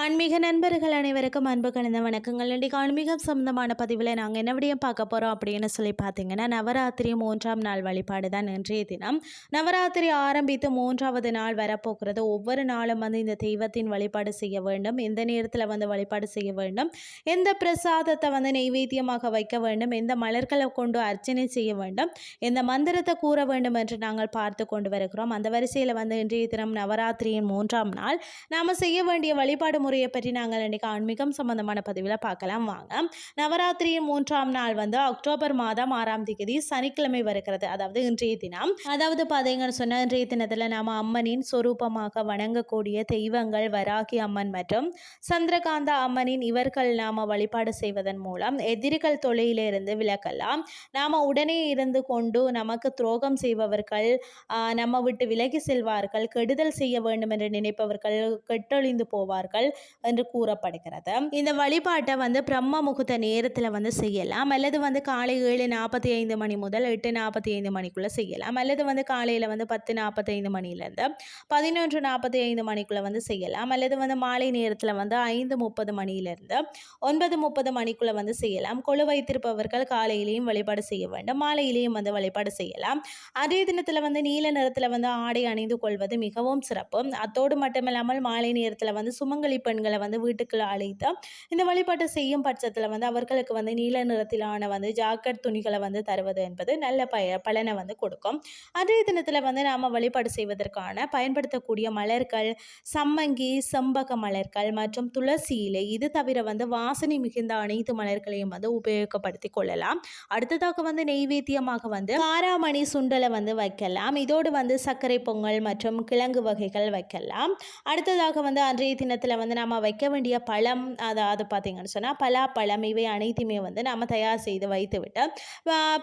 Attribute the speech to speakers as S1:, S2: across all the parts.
S1: ஆன்மீக நண்பர்கள் அனைவருக்கும் அன்பு கலந்த வணக்கங்கள். இன்றைக்கு ஆன்மீகம் சம்பந்தமான பதிவில் நாங்கள் என்ன விடியும் பார்க்க போகிறோம் அப்படின்னு சொல்லி பார்த்தீங்கன்னா நவராத்திரி மூன்றாம் நாள் வழிபாடு தான் இன்றைய தினம். நவராத்திரி ஆரம்பித்து மூன்றாவது நாள் வரப்போகிறது. ஒவ்வொரு நாளும் வந்து இந்த தெய்வத்தின் வழிபாடு செய்ய வேண்டும். எந்த நேரத்தில் வந்து வழிபாடு செய்ய வேண்டும்? எந்த பிரசாதத்தை வந்து நெய்வேத்தியமாக வைக்க வேண்டும்? எந்த மலர்களை கொண்டு அர்ச்சனை செய்ய வேண்டும்? எந்த மந்திரத்தை கூற வேண்டும் என்று நாங்கள் பார்த்து கொண்டு வருகிறோம். அந்த வரிசையில் வந்து இன்றைய தினம் நவராத்திரியின் மூன்றாம் நாள். நாம் செய்ய வேண்டிய வழிபாடு முறையை பற்றி நாங்கள் இன்றைக்கு ஆன்மீகம் சம்பந்தமான பதிவில் பார்க்கலாம். வாங்க. நவராத்திரியின் மூன்றாம் நாள் வந்து அக்டோபர் மாதம் ஆறாம் தேதி சனிக்கிழமை வருகிறது. அதாவது இன்றைய தினம். அதாவது பார்த்தீங்கன்னு சொன்னால் இன்றைய தினத்தில் நாம் அம்மனின் சொரூபமாக வணங்கக்கூடிய தெய்வங்கள் வராகி அம்மன் மற்றும் சந்திரகாந்த அம்மனின் இவர்கள் நாம் வழிபாடு செய்வதன் மூலம் எதிரிகள் தொழிலிருந்து விலகலாம். நாம் உடனே இருந்து கொண்டு நமக்கு துரோகம் செய்பவர்கள் நம்ம விட்டு விலகி செல்வார்கள் கெடுதல் செய்ய வேண்டும் என்று நினைப்பவர்கள் கெட்டொழிந்து போவார்கள். என்று கூறப்படுகிறது. இந்த வழிபாட்டை வந்து பிரம்ம முகூர்த்த நேரத்தில் வந்து செய்யலாம். அல்லது வந்து காலை ஏழு நாற்பத்தி ஐந்து மணி முதல் எட்டு நாற்பத்தி ஐந்து மணிக்குள்ளே செய்யலாம். அல்லது வந்து காலையில் வந்து பத்து நாற்பத்தைந்து மணிலேருந்து பதினொன்று நாற்பத்தி ஐந்து மணிக்குள்ளே வந்து செய்யலாம். அல்லது வந்து மாலை நேரத்தில் வந்து ஐந்து முப்பது மணியிலேருந்து ஒன்பது முப்பது மணிக்குள்ளே வந்து செய்யலாம். கொழு வைத்திருப்பவர்கள் காலையிலையும் வழிபாடு செய்ய வேண்டும். மாலையிலையும் வந்து வழிபாடு செய்யலாம். அதே தினத்தில் வந்து நீல நிறத்தில் வந்து ஆடை அணிந்து கொள்வது மிகவும் சிறப்பு. அத்தோடு மட்டுமில்லாமல் மாலை நேரத்தில் வந்து சுமங்கலி பெண்களை வந்து வீட்டுக்குள்ள அழைத்து இந்த வழிபாட்டை செய்யும் பட்சத்தில் வந்து அவர்களுக்கு வந்து நீல நிறத்திலான வந்து ஜாக்கெட் துணிகளை வந்து தருவது என்பது நல்ல பய பலனை வந்து கொடுக்கும். அதே தினத்தில் வந்து நாம் வழிபாடு செய்வதற்கான பயன்படுத்தக்கூடிய மலர்கள் சம்மங்கி செம்பக மலர்கள் மற்றும் துளசி இலை இது தவிர வந்து வாசனை மிகுந்த அனைத்து மலர்களையும் வந்து உபயோகப்படுத்தி கொள்ளலாம். அடுத்ததாக வந்து நெய்வேத்தியமாக வந்து காராமணி சுண்டலை வந்து வைக்கலாம். இதோடு வந்து சர்க்கரை பொங்கல் மற்றும் கிழங்கு வகைகள் வைக்கலாம். அடுத்ததாக வந்து அன்றைய தினத்தில் வந்து நம்ம வைக்க வேண்டிய பழம் அதாவது பார்த்திங்கன்னு சொன்னால் பலாப்பழம் இவை அனைத்துமே வந்து நம்ம தயார் செய்து வைத்து விட்டு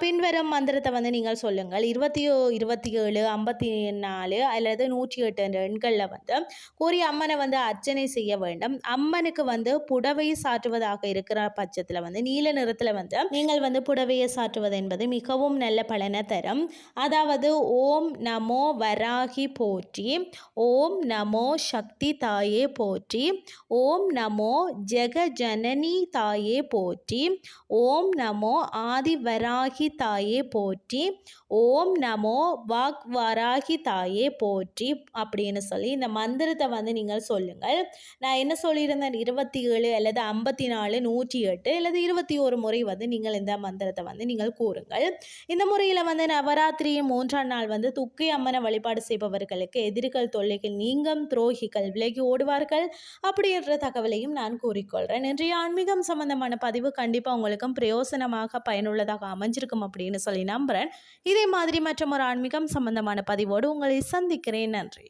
S1: பின்வரும் மந்திரத்தை வந்து நீங்கள் சொல்லுங்கள். இருபத்தி இருபத்தி ஏழு ஐம்பத்தி நாலு அல்லது நூற்றி எட்டு என்ற எண்களில் வந்து கூறி அம்மனை வந்து அர்ச்சனை செய்ய வேண்டும். அம்மனுக்கு வந்து புடவை சாற்றுவதாக இருக்கிற பட்சத்தில் வந்து நீல நிறத்தில் வந்து நீங்கள் வந்து புடவையை சாற்றுவது என்பது மிகவும் நல்ல பலனை தரும். அதாவது ஓம் நமோ வராகி போற்றி ஓம் நமோ சக்தி தாயே போற்றி ஓம் நமோ ஜெகஜனனி தாயே போற்றி. ஓம் நமோ ஆதிவராகி தாயே போற்றி. ஓம் நமோ வாக்வராகி தாயே போற்றி அப்படின்னு சொல்லி இந்த மந்திரத்தை வந்து நீங்கள் சொல்லுங்கள். நான் என்ன சொல்லியிருந்தேன்? இருபத்தி ஏழு அல்லது ஐம்பத்தி நாலு நூற்றி எட்டு அல்லது இருபத்தி ஒரு முறை வந்து நீங்கள் இந்த மந்திரத்தை வந்து நீங்கள் கூறுங்கள். இந்த முறையில் வந்து நவராத்திரியின் மூன்றாம் நாள் வந்து துக்கை அம்மனை வழிபாடு செய்பவர்களுக்கு எதிரிகள் தொல்லைகள் நீங்கம் துரோகிகள் விலகி ஓடுவார்கள். அப்படின்ற தகவலையும் நான் கூறிக்கொள்கிறேன் இன்றைய ஆன்மீகம் சம்பந்தமான பதிவு கண்டிப்பாக உங்களுக்கும் பிரயோசனமாக பயனுள்ளதாக அமைஞ்சிருக்கும் அப்படின்னு சொல்லி நம்புகிறேன் இதே மாதிரி மற்றும் ஒரு ஆன்மீகம் சம்பந்தமான பதிவோடு உங்களை சந்திக்கிறேன். நன்றி.